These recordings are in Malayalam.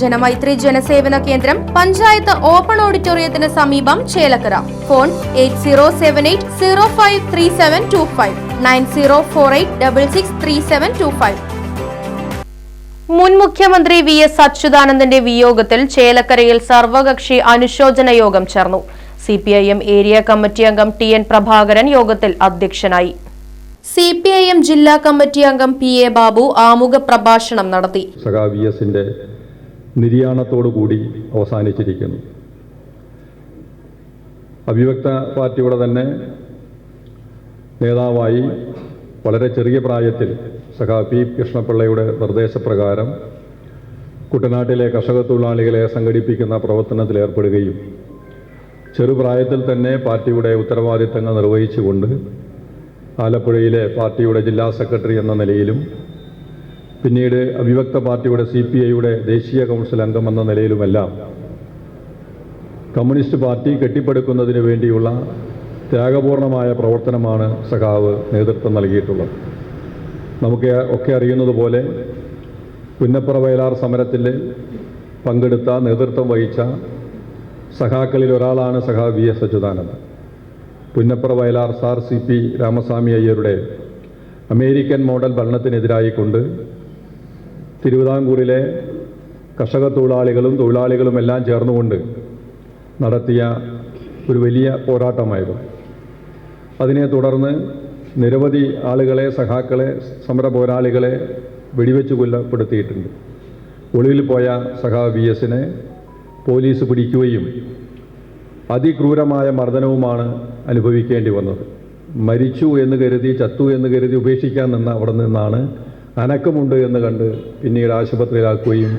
ജനമൈത്രി ജനസേവന കേന്ദ്രം പഞ്ചായത്ത് ഓപ്പൺ ഓഡിറ്റോറിയത്തിന് സമീപം Chelakkara. Phone eight zero seven eight zero five three seven two five nine zero four eight double six three seven two five. മുൻ മുഖ്യമന്ത്രി വി എസ് അച്യുതാനന്ദന്റെ വിയോഗത്തിൽ ചേലക്കരയിൽ സർവകക്ഷി അനുശോചന യോഗം ചേർന്നു. C P I M area committee അംഗം ടി എൻ പ്രഭാകരൻ യോഗത്തിൽ അധ്യക്ഷനായി. സി പി ഐ എം ജില്ലാ കമ്മിറ്റി അംഗം പി എ ബാബു ആമുഖ പ്രഭാഷണം നടത്തി സഖാ നിര്യാണത്തോടു കൂടി അവസാനിച്ചിരിക്കുന്നു. അവിഭക്ത പാർട്ടിയുടെ തന്നെ നേതാവായി വളരെ ചെറിയ പ്രായത്തിൽ സഖാ പി കൃഷ്ണപിള്ളയുടെ നിർദ്ദേശപ്രകാരം കുട്ടനാട്ടിലെ കർഷക തൊഴിലാളികളെ സംഘടിപ്പിക്കുന്ന പ്രവർത്തനത്തിൽ ഏർപ്പെടുകയും ചെറുപ്രായത്തിൽ തന്നെ പാർട്ടിയുടെ ഉത്തരവാദിത്തങ്ങൾ നിർവഹിച്ചുകൊണ്ട് ആലപ്പുഴയിലെ പാർട്ടിയുടെ ജില്ലാ സെക്രട്ടറി എന്ന നിലയിലും പിന്നീട് അവിഭക്ത പാർട്ടിയുടെ സി പി ഐയുടെ ദേശീയ കൗൺസിൽ അംഗം എന്ന നിലയിലുമെല്ലാം കമ്മ്യൂണിസ്റ്റ് പാർട്ടി കെട്ടിപ്പടുക്കുന്നതിന് വേണ്ടിയുള്ള ത്യാഗപൂർണമായ പ്രവർത്തനമാണ് സഖാവ് നേതൃത്വം നൽകിയിട്ടുള്ളത്. നമുക്ക് ഒക്കെ അറിയുന്നത് പോലെ പുന്നപ്പുറ വയലാർ സമരത്തിൽ പങ്കെടുത്ത നേതൃത്വം വഹിച്ച സഖാക്കളിൽ ഒരാളാണ് സഖാ V S Achuthanandan. Punnapra Vayalar Sir C P Ramaswamy അയ്യരുടെ American model ഭരണത്തിനെതിരായിക്കൊണ്ട് തിരുവിതാംകൂറിലെ കർഷക തൊഴിലാളികളും തൊഴിലാളികളും എല്ലാം ചേർന്നുകൊണ്ട് നടത്തിയ ഒരു വലിയ പോരാട്ടമായിരുന്നു. അതിനെ തുടർന്ന് നിരവധി ആളുകളെ സഖാക്കളെ സമര പോരാളികളെ വെടിവെച്ച് കൊല്ലപ്പെടുത്തിയിട്ടുണ്ട് ഒളിവിൽ പോയ സഖാ വി എസിനെ പോലീസ് പിടിക്കുകയും അതിക്രൂരമായ മർദ്ദനവുമാണ് അനുഭവിക്കേണ്ടി വന്നത്. മരിച്ചു എന്ന് കരുതി ചത്തു എന്ന് കരുതി ഉപേക്ഷിക്കാൻ നിന്ന അവിടെ നിന്നാണ് അനക്കമുണ്ട് എന്ന് കണ്ട് പിന്നീട് ആശുപത്രിയിലാക്കുകയും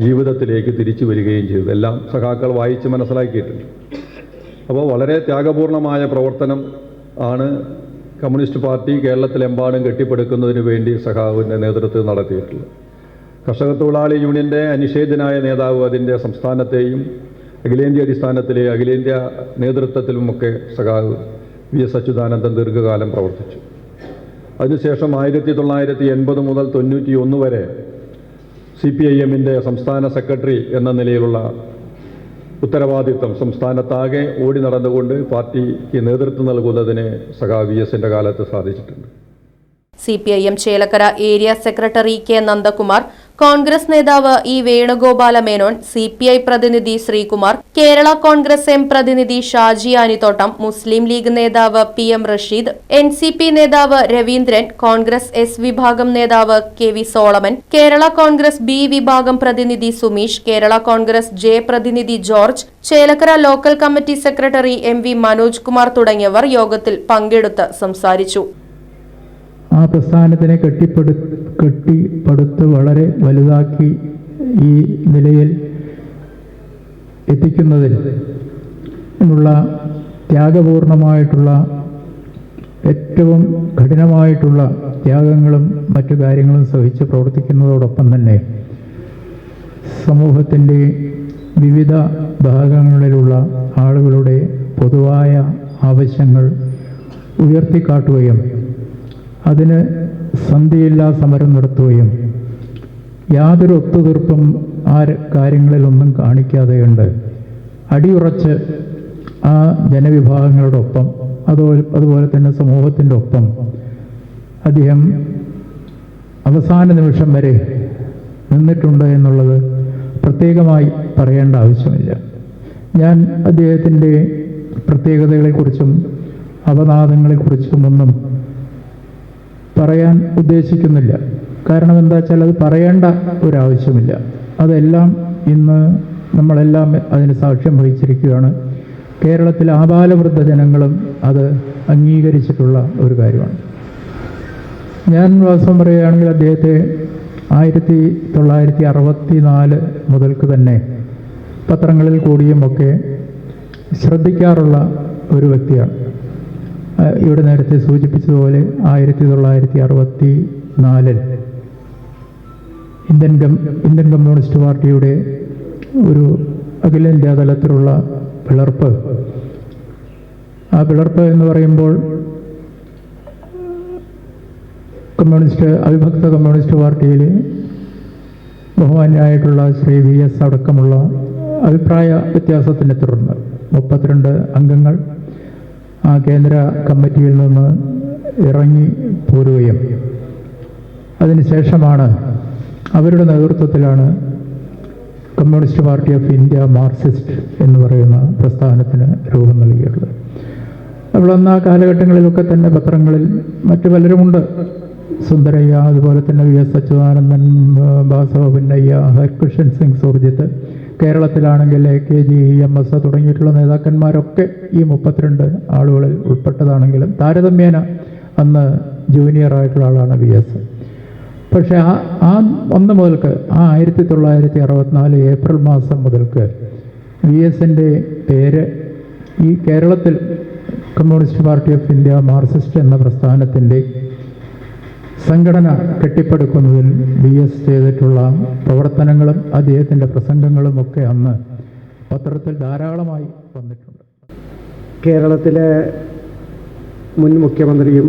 ജീവിതത്തിലേക്ക് തിരിച്ചു വരികയും ചെയ്തു. എല്ലാം സഖാക്കൾ വായിച്ച് മനസ്സിലാക്കിയിട്ടുണ്ട്. അപ്പോൾ വളരെ ത്യാഗപൂർണമായ പ്രവർത്തനം ആണ് കമ്മ്യൂണിസ്റ്റ് പാർട്ടി കേരളത്തിലെമ്പാടും കെട്ടിപ്പടുക്കുന്നതിന് വേണ്ടി സഖാവിന്റെ നേതൃത്വം നടത്തിയിട്ടുള്ളത്. കർഷക തൊഴിലാളി യൂണിയന്റെ അനിഷേധനായ നേതാവ് അതിന്റെ സംസ്ഥാനത്തെയും അഖിലേന്ത്യാ അടിസ്ഥാനത്തിലെ അഖിലേന്ത്യാ നേതൃത്വത്തിലുമൊക്കെ സഖാവ് വി എസ് അച്യുതാനന്ദൻ ദീർഘകാലം പ്രവർത്തിച്ചു. അതിനുശേഷം ആയിരത്തി തൊള്ളായിരത്തി എൺപത് മുതൽ തൊണ്ണൂറ്റി ഒന്ന് വരെ സി പി ഐ എമ്മിന്റെ സംസ്ഥാന സെക്രട്ടറി എന്ന നിലയിലുള്ള ഉത്തരവാദിത്വം സംസ്ഥാനത്താകെ ഓടി നടന്നുകൊണ്ട് പാർട്ടിക്ക് നേതൃത്വം നൽകുന്നതിന് സഖാ വി എസിന്റെ കാലത്ത് സാധിച്ചിട്ടുണ്ട്. C P I M Chelakkara area secretary K Nandakumar Congress നേതാവ് E Venugopala Menon C P I പ്രതിനിധി ശ്രീകുമാർ കേരള കോൺഗ്രസ് എം പ്രതിനിധി ഷാജി ആനിത്തോട്ടം മുസ്ലിം ലീഗ് നേതാവ് P M Rasheed N C P നേതാവ് രവീന്ദ്രൻ കോൺഗ്രസ് എസ് വിഭാഗം നേതാവ് K V Solomon Kerala Congress B വിഭാഗം പ്രതിനിധി സുമീഷ് കേരള കോൺഗ്രസ് ജെ പ്രതിനിധി George Chelakkara local committee secretary M V Manoj Kumar തുടങ്ങിയവർ യോഗത്തിൽ പങ്കെടുത്ത് സംസാരിച്ചു. ആ പ്രസ്ഥാനത്തിനെ കെട്ടിപ്പടു കെട്ടിപ്പടുത്ത് വളരെ വലുതാക്കി ഈ നിലയിൽ എത്തിക്കുന്നതിൽ ഉള്ള ത്യാഗപൂർണമായിട്ടുള്ള ഏറ്റവും കഠിനമായിട്ടുള്ള ത്യാഗങ്ങളും മറ്റു കാര്യങ്ങളും സഹിച്ച് പ്രവർത്തിക്കുന്നതോടൊപ്പം തന്നെ സമൂഹത്തിന്റെ വിവിധ ഭാഗങ്ങളിലുള്ള ആളുകളുടെ പൊതുവായ ആവശ്യങ്ങൾ ഉയർത്തിക്കാട്ടുകയും അതിന് സന്ധിയില്ലാ സമരം നടത്തുകയും യാതൊരു ഒത്തുതീർപ്പും ആ കാര്യങ്ങളിലൊന്നും കാണിക്കാതെയുണ്ട്. അടിയുറച്ച് ആ ജനവിഭാഗങ്ങളോടൊപ്പം അതുപോലെ അതുപോലെ തന്നെ സമൂഹത്തിന്റെ ഒപ്പം അദ്ദേഹം അവസാന നിമിഷം വരെ നിന്നിട്ടുണ്ട് എന്നുള്ളത് പ്രത്യേകമായി പറയേണ്ട ആവശ്യമില്ല. ഞാൻ അദ്ദേഹത്തിന്റെ പ്രത്യേകതകളെക്കുറിച്ചും അവനാദങ്ങളെക്കുറിച്ചും ഒന്നും പറയാൻ ഉദ്ദേശിക്കുന്നില്ല. കാരണം എന്താ വെച്ചാൽ അത് പറയേണ്ട ഒരാവശ്യമില്ല. അതെല്ലാം ഇന്ന് നമ്മളെല്ലാം അതിന് സാക്ഷ്യം വഹിച്ചിരിക്കുകയാണ്. കേരളത്തിലെ ആബാലവൃദ്ധ ജനങ്ങളും അത് അംഗീകരിച്ചിട്ടുള്ള ഒരു കാര്യമാണ്. ഞാൻ വാസ്തവം പറയുകയാണെങ്കിൽ അദ്ദേഹത്തെ ആയിരത്തി തൊള്ളായിരത്തി അറുപത്തി നാല് മുതൽക്ക് തന്നെ പത്രങ്ങളിൽ കൂടിയുമൊക്കെ ശ്രദ്ധിക്കാറുള്ള ഒരു വ്യക്തിയാണ്. ഇവിടെ നേരത്തെ സൂചിപ്പിച്ചതുപോലെ ആയിരത്തി തൊള്ളായിരത്തി അറുപത്തി നാലിൽ ഇന്ത്യൻ കം ഇന്ത്യൻ കമ്മ്യൂണിസ്റ്റ് പാർട്ടിയുടെ ഒരു അഖിലേന്ത്യാ തലത്തിലുള്ള പിളർപ്പ്. ആ പിളർപ്പ് എന്ന് പറയുമ്പോൾ കമ്മ്യൂണിസ്റ്റ് അവിഭക്ത കമ്മ്യൂണിസ്റ്റ് പാർട്ടിയിൽ ബഹുമാന്യായിട്ടുള്ള ശ്രീ വി എസ് അടക്കമുള്ള അഭിപ്രായ വ്യത്യാസത്തിനെ തുടർന്ന് മുപ്പത്തിരണ്ട് അംഗങ്ങൾ ആ കേന്ദ്ര കമ്മിറ്റിയിൽ നിന്ന് ഇറങ്ങി പോരുകയും അതിനുശേഷമാണ് അവരുടെ നേതൃത്വത്തിലാണ് Communist Party of India Marxist എന്ന് പറയുന്ന പ്രസ്ഥാനത്തിന് രൂപം നൽകിയിട്ടുള്ളത്. അന്ന് ആ കാലഘട്ടങ്ങളിലൊക്കെ തന്നെ പത്രങ്ങളിൽ മറ്റു പലരുമുണ്ട്. സുന്ദരയ്യ അതുപോലെ തന്നെ വി എസ് അച്യുതാനന്ദൻ ബാസവ പുന്നയ്യ ഹരികൃഷ്ണൻ സിംഗ് സുർജിത്ത് കേരളത്തിലാണെങ്കിൽ A K G M S തുടങ്ങിയിട്ടുള്ള നേതാക്കന്മാരൊക്കെ ഈ മുപ്പത്തിരണ്ട് ആളുകളിൽ ഉൾപ്പെട്ടതാണെങ്കിലും താരതമ്യേന അന്ന് ജൂനിയറായിട്ടുള്ള ആളാണ് വി എസ്. പക്ഷേ ആ ആ ഒന്ന് മുതൽക്ക് ആ ആയിരത്തി തൊള്ളായിരത്തി അറുപത്തിനാല് ഏപ്രിൽ മാസം മുതൽക്ക് വി എസിന്റെ പേര് ഈ കേരളത്തിൽ Communist Party of India Marxist എന്ന പ്രസ്ഥാനത്തിന്റെ സംഘടന കെട്ടിപ്പടുക്കുന്നതിൽ ബി എസ് ചെയ്തിട്ടുള്ള പ്രവർത്തനങ്ങളും അദ്ദേഹത്തിന്റെ പ്രസംഗങ്ങളും ഒക്കെ അന്ന് പത്രത്തിൽ ധാരാളമായി വന്നിട്ടുണ്ട്. കേരളത്തിലെ മുൻ മുഖ്യമന്ത്രിയും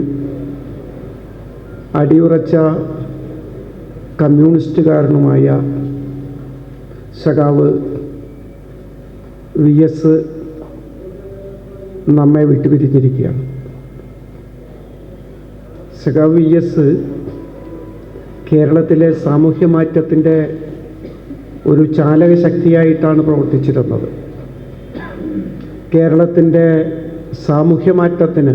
അടിയുറച്ച കമ്മ്യൂണിസ്റ്റുകാരനുമായ സഖാവ് വി എസ് നമ്മെ വിട്ടുപിരിഞ്ഞിരിക്കുകയാണ്. സഖാവ് എസ് കേരളത്തിലെ സാമൂഹ്യ മാറ്റത്തിന്റെ ഒരു ചാലക ശക്തിയായിട്ടാണ് പ്രവർത്തിച്ചിരുന്നത്. കേരളത്തിന്റെ സാമൂഹ്യ മാറ്റത്തിന്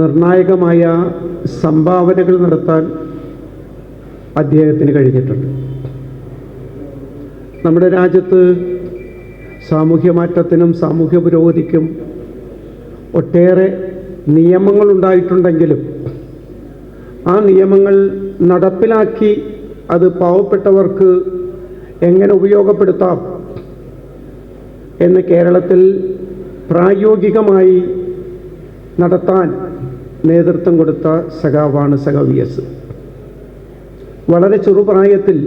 നിർണായകമായ സംഭാവനകൾ നടത്താൻ അദ്ദേഹത്തിന് കഴിഞ്ഞിട്ടുണ്ട്. നമ്മുടെ രാജ്യത്ത് സാമൂഹ്യ മാറ്റത്തിനും സാമൂഹ്യ പുരോഗതിക്കും ഒട്ടേറെ നിയമങ്ങൾ ഉണ്ടായിട്ടുണ്ടെങ്കിലും ആ നിയമങ്ങൾ നടപ്പിലാക്കി അത് പാവപ്പെട്ടവർക്ക് എങ്ങനെ ഉപയോഗപ്പെടുത്താം എന്ന് കേരളത്തിൽ പ്രായോഗികമായി നടത്താൻ നേതൃത്വം കൊടുത്ത സഖാവാണ് സഖാവി എസ്. വളരെ ചെറുപ്രായത്തിൽ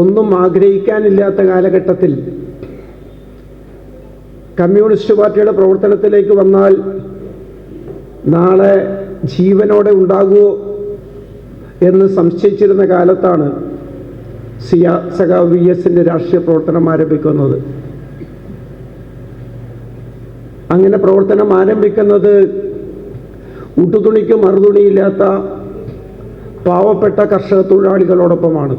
ഒന്നും ആഗ്രഹിക്കാനില്ലാത്ത കാലഘട്ടത്തിൽ കമ്മ്യൂണിസ്റ്റ് പാർട്ടിയുടെ പ്രവർത്തനത്തിലേക്ക് വന്നാൽ നാളെ ജീവനോടെ ഉണ്ടാകുമോ എന്ന് സംശയിച്ചിരുന്ന കാലത്താണ് സിയാ സഖാവ് വി എസിന്റെ രാഷ്ട്രീയ പ്രവർത്തനം ആരംഭിക്കുന്നത്. അങ്ങനെ പ്രവർത്തനം ആരംഭിക്കുന്നത് ഉട്ടുതുണിക്ക് മറുതുണിയില്ലാത്ത പാവപ്പെട്ട കർഷക തൊഴിലാളികളോടൊപ്പമാണ്.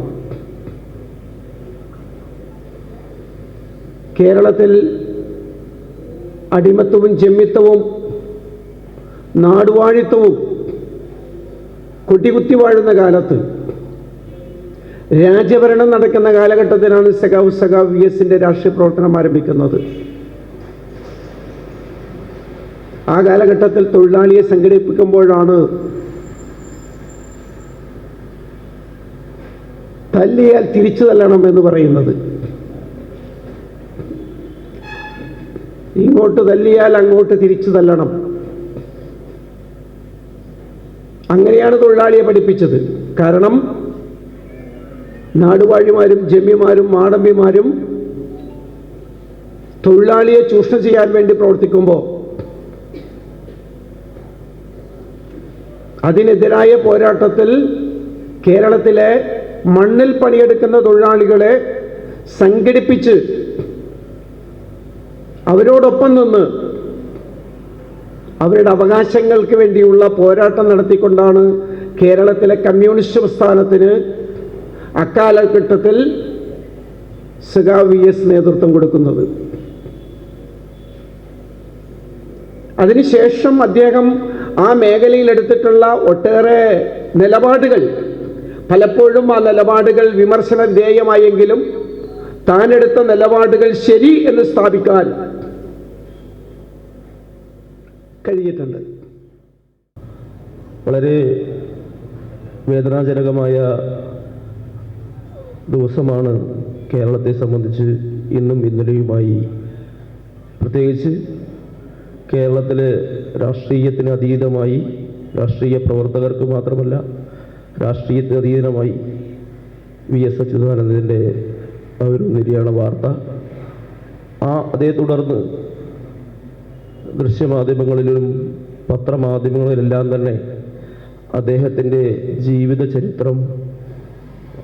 കേരളത്തിൽ അടിമത്തവും ജമ്മിത്തവും നാടുവാഴിത്തവും കൊട്ടികുത്തി വാഴുന്ന കാലത്ത് രാജ്യഭരണം നടക്കുന്ന കാലഘട്ടത്തിലാണ് സഖാവ് സഖാവ് വി എസിന്റെ രാഷ്ട്രീയ പ്രവർത്തനം ആരംഭിക്കുന്നത്. ആ കാലഘട്ടത്തിൽ തൊഴിലാളിയെ സംഘടിപ്പിക്കുമ്പോഴാണ് തല്ലിയാൽ തിരിച്ചു തല്ലണം എന്ന് പറയുന്നത്. ഇങ്ങോട്ട് തല്ലിയാൽ അങ്ങോട്ട് തിരിച്ചു തല്ലണം. അങ്ങനെയാണ് തൊഴിലാളിയെ പഠിപ്പിച്ചത്. കാരണം നാടുവാഴിമാരും ജമ്മിമാരും മാടമ്പിമാരും തൊഴിലാളിയെ ചൂഷണം ചെയ്യാൻ വേണ്ടി പ്രവർത്തിക്കുമ്പോൾ അതിനെതിരായ പോരാട്ടത്തിൽ കേരളത്തിലെ മണ്ണിൽ പണിയെടുക്കുന്ന തൊഴിലാളികളെ സംഘടിപ്പിച്ച് അവരോടൊപ്പം നിന്ന് അവരുടെ അവകാശങ്ങൾക്ക് വേണ്ടിയുള്ള പോരാട്ടം നടത്തിക്കൊണ്ടാണ് കേരളത്തിലെ കമ്മ്യൂണിസ്റ്റ് പ്രസ്ഥാനത്തിന് അക്കാലഘട്ടത്തിൽ സഖാ വി എസ് നേതൃത്വം കൊടുക്കുന്നത്. അതിനുശേഷം അദ്ദേഹം ആ മേഖലയിൽ എടുത്തിട്ടുള്ള ഒട്ടേറെ നിലപാടുകൾ പലപ്പോഴും ആ നിലപാടുകൾ വിമർശന ധേയമായെങ്കിലും താനെടുത്ത നിലപാടുകൾ ശരി എന്ന് സ്ഥാപിക്കാൻ കഴിഞ്ഞിട്ടുണ്ട്. വളരെ വേദനാജനകമായ ദിവസമാണ് കേരളത്തെ സംബന്ധിച്ച് ഇന്നും ഇന്നലെയുമായി. പ്രത്യേകിച്ച് കേരളത്തിലെ രാഷ്ട്രീയത്തിന് അതീതമായി രാഷ്ട്രീയ പ്രവർത്തകർക്ക് മാത്രമല്ല രാഷ്ട്രീയത്തിന് അതീതമായി വി എസ് അച്യുതാനന്ദന്റെ ആ ഒരു നിര്യാണ വാർത്ത. ആ അതേ തുടർന്ന് ദൃശ്യമാധ്യമങ്ങളിലും പത്രമാധ്യമങ്ങളിലെല്ലാം തന്നെ അദ്ദേഹത്തിന്റെ ജീവിത ചരിത്രം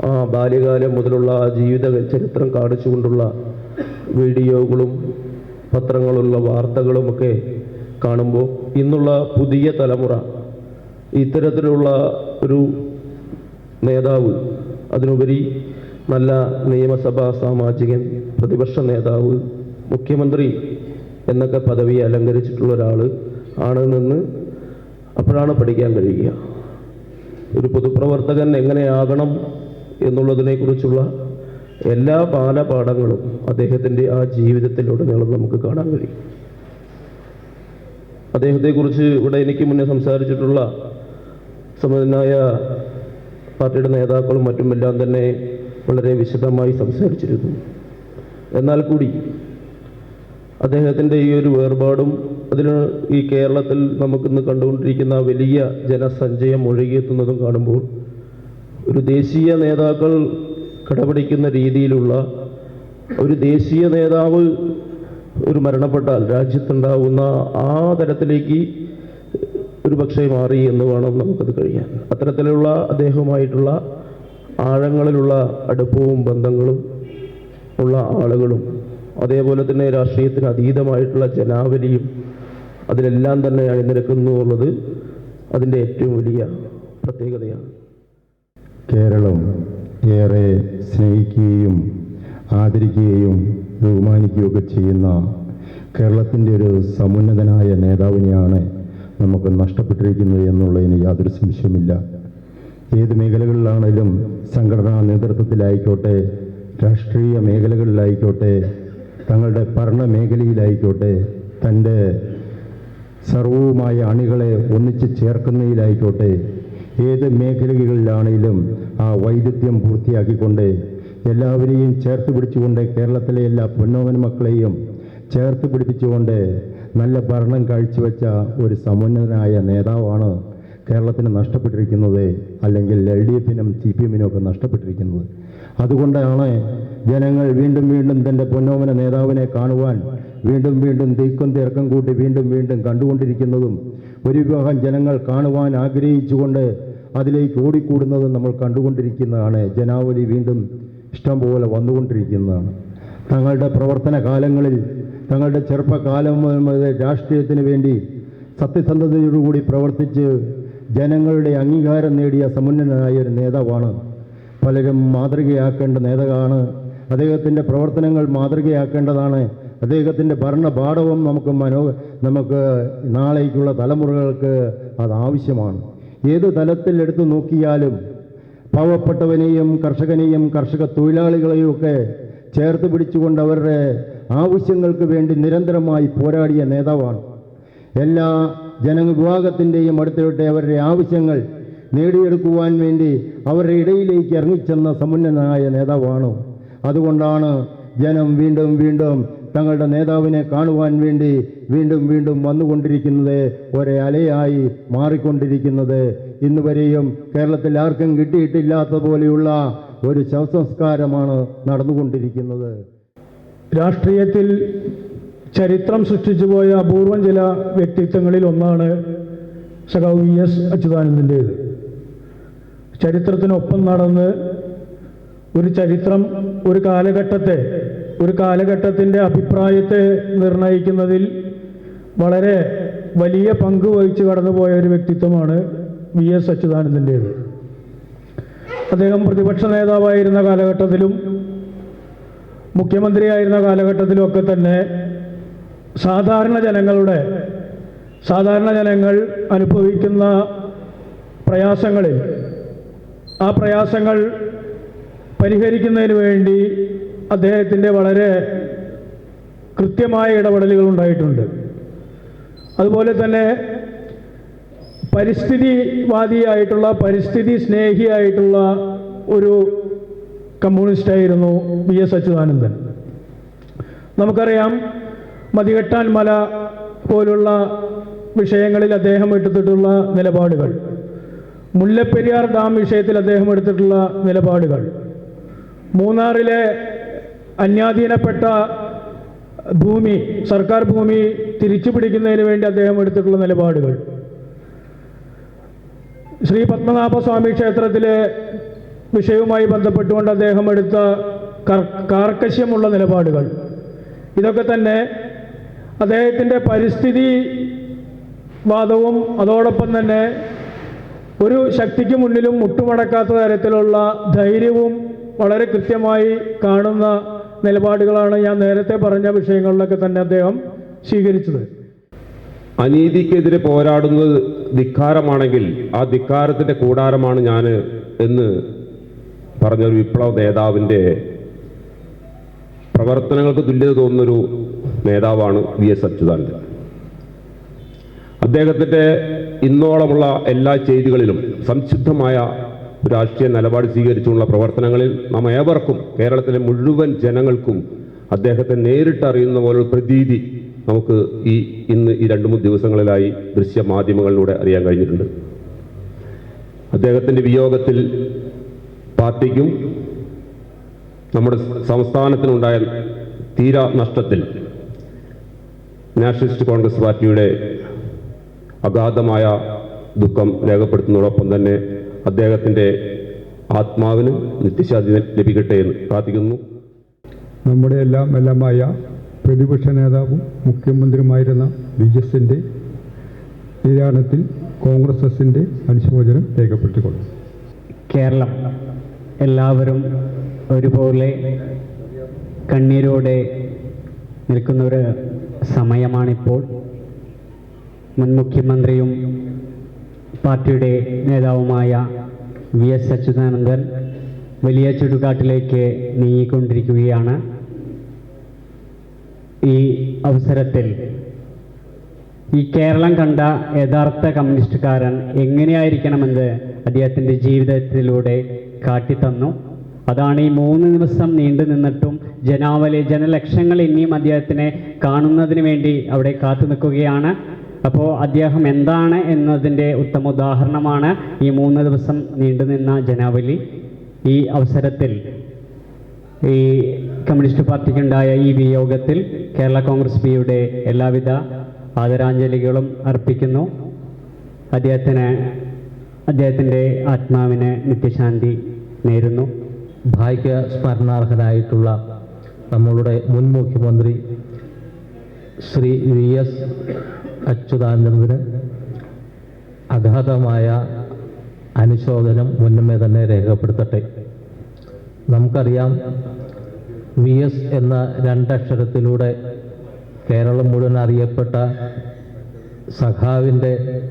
ആ ബാല്യകാലം മുതലുള്ള ആ ജീവിത ചരിത്രം കാണിച്ചുകൊണ്ടുള്ള വീഡിയോകളും പത്രങ്ങളുള്ള വാർത്തകളുമൊക്കെ കാണുമ്പോൾ ഇന്നുള്ള പുതിയ തലമുറ ഇത്തരത്തിലുള്ള ഒരു നേതാവ് അതിനുപരി നല്ല നിയമസഭാ സാമാജികൻ പ്രതിപക്ഷ നേതാവ് മുഖ്യമന്ത്രി എന്നൊക്കെ പദവി അലങ്കരിച്ചിട്ടുള്ള ഒരാൾ ആണെന്ന് അപ്പോഴാണ് പഠിക്കാൻ കഴിയുക. ഒരു പൊതുപ്രവർത്തകൻ എങ്ങനെയാകണം എന്നുള്ളതിനെക്കുറിച്ചുള്ള എല്ലാ ബാലപാഠങ്ങളും അദ്ദേഹത്തിന്റെ ആ ജീവിതത്തിലുടനീളം നമുക്ക് കാണാൻ കഴിയും. അദ്ദേഹത്തെക്കുറിച്ച് ഇവിടെ എനിക്ക് മുന്നേ സംസാരിച്ചിട്ടുള്ള സമതനായ പാർട്ടിയുടെ നേതാക്കളും മറ്റുമെല്ലാം തന്നെ വളരെ വിശദമായി സംസാരിച്ചിരുന്നു. എന്നാൽ കൂടി അദ്ദേഹത്തിന്റെ ഈ ഒരു വേർപാടും അതിന് ഈ കേരളത്തിൽ നമുക്കിന്ന് കണ്ടുകൊണ്ടിരിക്കുന്ന വലിയ ജനസഞ്ചയം ഒഴുകിയെത്തുന്നതും കാണുമ്പോൾ ഒരു ദേശീയ നേതാക്കൾ കടപിടിക്കുന്ന രീതിയിലുള്ള ഒരു ദേശീയ നേതാവ് ഒരു മരണപ്പെട്ടാൽ രാജ്യത്തുണ്ടാവുന്ന ആ തരത്തിലേക്ക് ഒരു പക്ഷേ മാറി എന്ന് വേണം നമുക്കത് കഴിയാൻ. അത്തരത്തിലുള്ള അദ്ദേഹവുമായിട്ടുള്ള ആഴങ്ങളിലുള്ള അടുപ്പവും ബന്ധങ്ങളും ഉള്ള ആളുകളും അതേപോലെ തന്നെ രാഷ്ട്രീയത്തിന് അതീതമായിട്ടുള്ള ജനാവലിയും അതിലെല്ലാം തന്നെ അണിനിരക്കുന്നു എന്നുള്ളത് അതിന്റെ ഏറ്റവും വലിയ പ്രത്യേകതയാണ്. കേരളം ഏറെ സ്നേഹിക്കുകയും ആദരിക്കുകയും ബഹുമാനിക്കുകയൊക്കെ ചെയ്യുന്ന കേരളത്തിന്റെ ഒരു സമുന്നതനായ നേതാവിനെയാണ് നമുക്ക് നഷ്ടപ്പെട്ടിരിക്കുന്നത് എന്നുള്ളതിന് യാതൊരു സംശയമില്ല ഏത് മേഖലകളിലാണെങ്കിലും സംഘടനാ നേതൃത്വത്തിലായിക്കോട്ടെ രാഷ്ട്രീയ മേഖലകളിലായിക്കോട്ടെ തങ്ങളുടെ ഭരണ മേഖലയിലായിക്കോട്ടെ തന്റെ സർവവുമായ അണികളെ ഒന്നിച്ച് ചേർക്കുന്നതിലായിക്കോട്ടെ ഏത് മേഖലകളിലാണെങ്കിലും ആ വൈദഗ്ധ്യം പൂർത്തിയാക്കിക്കൊണ്ട് എല്ലാവരെയും ചേർത്ത് പിടിച്ചുകൊണ്ട് കേരളത്തിലെ എല്ലാ പൊന്നോമൻ മക്കളെയും ചേർത്ത് പിടിപ്പിച്ചുകൊണ്ട് നല്ല ഭരണം കാഴ്ചവെച്ച ഒരു സമുന്നതനായ നേതാവാണ് കേരളത്തിന് നഷ്ടപ്പെട്ടിരിക്കുന്നത് അല്ലെങ്കിൽ എൽ ഡി എഫിനും സി പി എമ്മിനും ഒക്കെ നഷ്ടപ്പെട്ടിരിക്കുന്നത്. അതുകൊണ്ടാണ് ജനങ്ങൾ വീണ്ടും വീണ്ടും തന്റെ പൊന്നോമന നേതാവിനെ കാണുവാൻ വീണ്ടും വീണ്ടും തീക്കും തിരക്കം കൂട്ടി വീണ്ടും വീണ്ടും കണ്ടുകൊണ്ടിരിക്കുന്നതും ഒരു വിഭാഗം ജനങ്ങൾ കാണുവാൻ ആഗ്രഹിച്ചുകൊണ്ട് അതിലേക്ക് ഓടിക്കൂടുന്നതും നമ്മൾ കണ്ടുകൊണ്ടിരിക്കുന്നതാണ്. ജനാവലി വീണ്ടും ഇഷ്ടം പോലെ വന്നുകൊണ്ടിരിക്കുന്നതാണ്. തങ്ങളുടെ പ്രവർത്തന കാലങ്ങളിൽ തങ്ങളുടെ ചെറുപ്പകാലം രാഷ്ട്രീയത്തിന് വേണ്ടി സത്യസന്ധതയോടുകൂടി പ്രവർത്തിച്ച് ജനങ്ങളുടെ അംഗീകാരം നേടിയ സമുന്നതനായ ഒരു നേതാവാണ്. പലരും മാതൃകയാക്കേണ്ട നേതാവാണ്. അദ്ദേഹത്തിന്റെ പ്രവർത്തനങ്ങൾ മാതൃകയാക്കേണ്ടതാണ്. അദ്ദേഹത്തിന്റെ ഭരണപാഠവും നമുക്ക് മനോ നമുക്ക് നാളേക്കുള്ള തലമുറകൾക്ക് അത് ആവശ്യമാണ്. ഏത് തലത്തിൽ എടുത്തു നോക്കിയാലും പാവപ്പെട്ടവനെയും കർഷകനെയും കർഷക തൊഴിലാളികളെയും ഒക്കെ ചേർത്ത് പിടിച്ചുകൊണ്ട് അവരുടെ ആവശ്യങ്ങൾക്ക് വേണ്ടി നിരന്തരമായി പോരാടിയ നേതാവാണ്. എല്ലാ ജനവിഭാഗത്തിന്റെയും അടുത്തിലോട്ടെ അവരുടെ ആവശ്യങ്ങൾ നേടിയെടുക്കുവാൻ വേണ്ടി അവരുടെ ഇടയിലേക്ക് ഇറങ്ങിച്ചെന്ന സമുന്നതനായ നേതാവാണ് അതുകൊണ്ടാണ് ജനം വീണ്ടും വീണ്ടും തങ്ങളുടെ നേതാവിനെ കാണുവാൻ വേണ്ടി വീണ്ടും വീണ്ടും വന്നുകൊണ്ടിരിക്കുന്നത് ഒരേ അലയായി മാറിക്കൊണ്ടിരിക്കുന്നത്. ഇന്നുവരെയും കേരളത്തിൽ ആർക്കും കിട്ടിയിട്ടില്ലാത്ത പോലെയുള്ള ഒരു ശവസംസ്കാരമാണ് നടന്നുകൊണ്ടിരിക്കുന്നത്. രാഷ്ട്രീയത്തിൽ ചരിത്രം സൃഷ്ടിച്ചു പോയ അപൂർവം ചില വ്യക്തിത്വങ്ങളിൽ ഒന്നാണ് സഖാവ് വി എസ് അച്യുതാനന്ദന്റേത്. ചരിത്രത്തിനൊപ്പം നടന്ന് ഒരു ചരിത്രം ഒരു കാലഘട്ടത്തെ ഒരു കാലഘട്ടത്തിന്റെ അഭിപ്രായത്തെ നിർണയിക്കുന്നതിൽ വളരെ വലിയ പങ്ക് വഹിച്ചു കടന്നുപോയ ഒരു വ്യക്തിത്വമാണ് വി എസ് അച്യുതാനന്ദന്റേത് അദ്ദേഹം പ്രതിപക്ഷ നേതാവായിരുന്ന കാലഘട്ടത്തിലും മുഖ്യമന്ത്രിയായിരുന്ന കാലഘട്ടത്തിലുമൊക്കെ തന്നെ സാധാരണ ജനങ്ങളുടെ സാധാരണ ജനങ്ങൾ അനുഭവിക്കുന്ന പ്രയാസങ്ങളിൽ ആ പ്രയാസങ്ങൾ പരിഹരിക്കുന്നതിന് വേണ്ടി അദ്ദേഹത്തിന്റെ വളരെ കൃത്യമായ ഇടപെടലുകൾ ഉണ്ടായിട്ടുണ്ട്. അതുപോലെ തന്നെ പരിസ്ഥിതിവാദിയായിട്ടുള്ള പരിസ്ഥിതി സ്നേഹിയായിട്ടുള്ള ഒരു കമ്മ്യൂണിസ്റ്റായിരുന്നു വി എസ് അച്യുതാനന്ദൻ. നമുക്കറിയാം മതികെട്ടാൻ മല പോലുള്ള വിഷയങ്ങളിൽ അദ്ദേഹം എടുത്തിട്ടുള്ള നിലപാടുകൾ മുല്ലപ്പെരിയാർ ഡാം വിഷയത്തിൽ അദ്ദേഹം എടുത്തിട്ടുള്ള നിലപാടുകൾ മൂന്നാറിലെ അന്യാധീനപ്പെട്ട ഭൂമി സർക്കാർ ഭൂമി തിരിച്ചു പിടിക്കുന്നതിന് വേണ്ടി അദ്ദേഹം എടുത്തിട്ടുള്ള നിലപാടുകൾ. ശ്രീ പത്മനാഭസ്വാമി ക്ഷേത്രത്തിലെ വിഷയവുമായി ബന്ധപ്പെട്ടുകൊണ്ട് അദ്ദേഹം എടുത്ത കർ- കാർക്കശ്യമുള്ള നിലപാടുകൾ. ഇതൊക്കെ തന്നെ അദ്ദേഹത്തിന്റെ പരിസ്ഥിതി വാദവും അതോടൊപ്പം തന്നെ ഒരു ശക്തിക്ക് മുന്നിലും മുട്ടുമടക്കാത്ത തരത്തിലുള്ള ധൈര്യവും വളരെ കൃത്യമായി കാണുന്ന നിലപാടുകളാണ് ഞാൻ നേരത്തെ പറഞ്ഞ വിഷയങ്ങളിലൊക്കെ തന്നെ അദ്ദേഹം സ്വീകരിച്ചത്. അനീതിക്കെതിരെ പോരാടുന്നത് ധിക്കാരമാണെങ്കിൽ ആ ധിക്കാരത്തിന്റെ കൂടാരമാണ് ഞാൻ എന്ന് പറഞ്ഞ ഒരു വിപ്ലവ നേതാവിന്റെ പ്രവർത്തനങ്ങൾക്ക് തുല്യത തോന്നുന്നൊരു നേതാവാണ് വി എസ് അച്യുതാനന്ദൻ. അദ്ദേഹത്തിന്റെ ഇന്നോളമുള്ള എല്ലാ ചെയ്തികളിലും സംശുദ്ധമായ രാഷ്ട്രീയ നിലപാട് സ്വീകരിച്ചുള്ള പ്രവർത്തനങ്ങളിൽ നാം ഏവർക്കും കേരളത്തിലെ മുഴുവൻ ജനങ്ങൾക്കും അദ്ദേഹത്തെ നേരിട്ടറിയുന്ന പോലുള്ള പ്രതീതി നമുക്ക് ഈ ഇന്ന് ഈ രണ്ട് മൂന്ന് ദിവസങ്ങളിലായി ദൃശ്യമാധ്യമങ്ങളിലൂടെ അറിയാൻ കഴിഞ്ഞിട്ടുണ്ട്. അദ്ദേഹത്തിന്റെ വിയോഗത്തിൽ പാർട്ടിക്കും നമ്മുടെ സംസ്ഥാനത്തിനുണ്ടായ തീരാ നഷ്ടത്തിൽ നാഷണലിസ്റ്റ് കോൺഗ്രസ് പാർട്ടിയുടെ അഗാധമായ ദുഃഖം രേഖപ്പെടുത്തുന്നതോടൊപ്പം തന്നെ അദ്ദേഹത്തിന്റെ ആത്മാവിന് നിത്യശാന്തി ലഭിക്കട്ടെ എന്ന് പ്രാർത്ഥിക്കുന്നു. നമ്മുടെ എല്ലാം എല്ലാമായ പ്രതിപക്ഷ നേതാവും മുഖ്യമന്ത്രിയുമായിരുന്ന വി എസിന്റെ നിര്യാണത്തിൽ കോൺഗ്രസ് എസിന്റെ അനുശോചനം രേഖപ്പെടുത്തിക്കൊള്ളും കേരളം എല്ലാവരും ഒരുപോലെ കണ്ണീരോടെ നിൽക്കുന്ന ഒരു സമയമാണിപ്പോൾ. മുൻ മുഖ്യമന്ത്രിയും പാർട്ടിയുടെ നേതാവുമായ വി എസ് അച്യുതാനന്ദൻ വലിയ ചുടുകാട്ടിലേക്ക് നീങ്ങിക്കൊണ്ടിരിക്കുകയാണ്. ഈ അവസരത്തിൽ ഈ കേരളം കണ്ട യഥാർത്ഥ കമ്മ്യൂണിസ്റ്റുകാരൻ എങ്ങനെയായിരിക്കണമെന്ന് അദ്ദേഹത്തിന്റെ ജീവിതത്തിലൂടെ കാട്ടിത്തന്നു. അതാണ് ഈ മൂന്ന് ദിവസം നീണ്ടു നിന്നിട്ടും ജനാവലി ജനലക്ഷങ്ങൾ ഇനിയും അദ്ദേഹത്തിനെ കാണുന്നതിന് വേണ്ടി അവിടെ കാത്തു നിൽക്കുകയാണ്. അപ്പോൾ അദ്ദേഹം എന്താണ് എന്നതിന്റെ ഉത്തമ ഉദാഹരണമാണ് ഈ മൂന്ന് ദിവസം നീണ്ടുനിന്ന ജനാവലി. ഈ അവസരത്തിൽ ഈ കമ്മ്യൂണിസ്റ്റ് പാർട്ടിക്കുണ്ടായ ഈ വിയോഗത്തിൽ കേരള കോൺഗ്രസ് പിയുടെ എല്ലാവിധ ആദരാഞ്ജലികളും അർപ്പിക്കുന്നു. അദ്ദേഹത്തിന് അദ്ദേഹത്തിന്റെ ആത്മാവിന് നിത്യശാന്തി നേരുന്നു. ഭാഗ്യ സ്മരണാർഹനായിട്ടുള്ള നമ്മളുടെ മുൻ മുഖ്യമന്ത്രി ശ്രീ വി എസ് അച്യുതാനന്ദന് അഗാധമായ അനുശോചനം മുന്നമേ തന്നെ രേഖപ്പെടുത്തട്ടെ. നമുക്കറിയാം വി എസ് എന്ന രണ്ടക്ഷരത്തിലൂടെ കേരളം മുഴുവൻ അറിയപ്പെട്ട സഖാവിന്റെ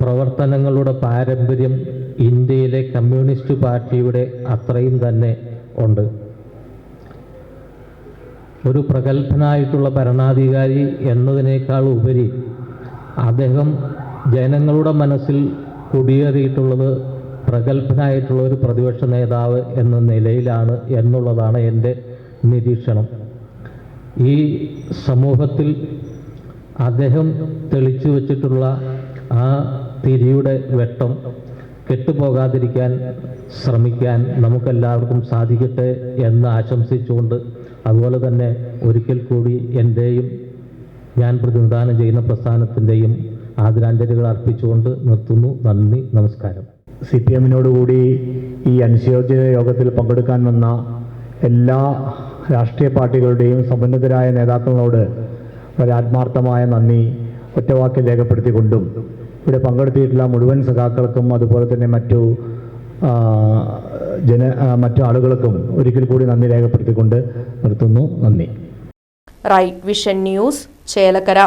പ്രവർത്തനങ്ങളുടെ പാരമ്പര്യം ഇന്ത്യയിലെ കമ്മ്യൂണിസ്റ്റ് പാർട്ടിയുടെ അത്രയും തന്നെ ഉണ്ട്. ഒരു പ്രഗത്ഭനായിട്ടുള്ള ഭരണാധികാരി എന്നതിനേക്കാൾ ഉപരി അദ്ദേഹം ജനങ്ങളുടെ മനസ്സിൽ കുടിയേറിയിട്ടുള്ളത് പ്രഗത്ഭനായിട്ടുള്ള ഒരു പ്രതിപക്ഷ നേതാവ് എന്ന നിലയിലാണ് എന്നുള്ളതാണ് എന്റെ നിരീക്ഷണം. ഈ സമൂഹത്തിൽ അദ്ദേഹം തെളിച്ചു വച്ചിട്ടുള്ള ആ തിരിയുടെ വെട്ടം കെട്ടുപോകാതിരിക്കാൻ ശ്രമിക്കാൻ നമുക്കെല്ലാവർക്കും സാധിക്കട്ടെ എന്ന് ആശംസിച്ചുകൊണ്ട് അതുപോലെ തന്നെ ഒരിക്കൽ കൂടി എന്റെയും ഞാൻ പ്രതിനിധാനം ചെയ്യുന്ന പ്രസ്ഥാനത്തിന്റെയും ആദരാഞ്ജലികൾ അർപ്പിച്ചുകൊണ്ട് നിർത്തുന്നു. നന്ദി നമസ്കാരം. സി പി എമ്മിനോടുകൂടി ഈ അനുശോചന യോഗത്തിൽ പങ്കെടുക്കാൻ വന്ന എല്ലാ രാഷ്ട്രീയ പാർട്ടികളുടെയും സമുന്നതരായ നേതാക്കളോട് ഒരു ആത്മാർത്ഥമായ നന്ദി ഒറ്റവാക്കിൽ രേഖപ്പെടുത്തിക്കൊണ്ടും. ഇവിടെ പങ്കെടുത്തിയിട്ടുള്ള മുഴുവൻ സഖാക്കൾക്കും അതുപോലെ തന്നെ മറ്റു ജന മറ്റു ആളുകൾക്കും ഒരിക്കൽ കൂടി നന്ദി രേഖപ്പെടുത്തിക്കൊണ്ട് നിർത്തുന്നു. നന്ദി. Right vision news Chelakkara.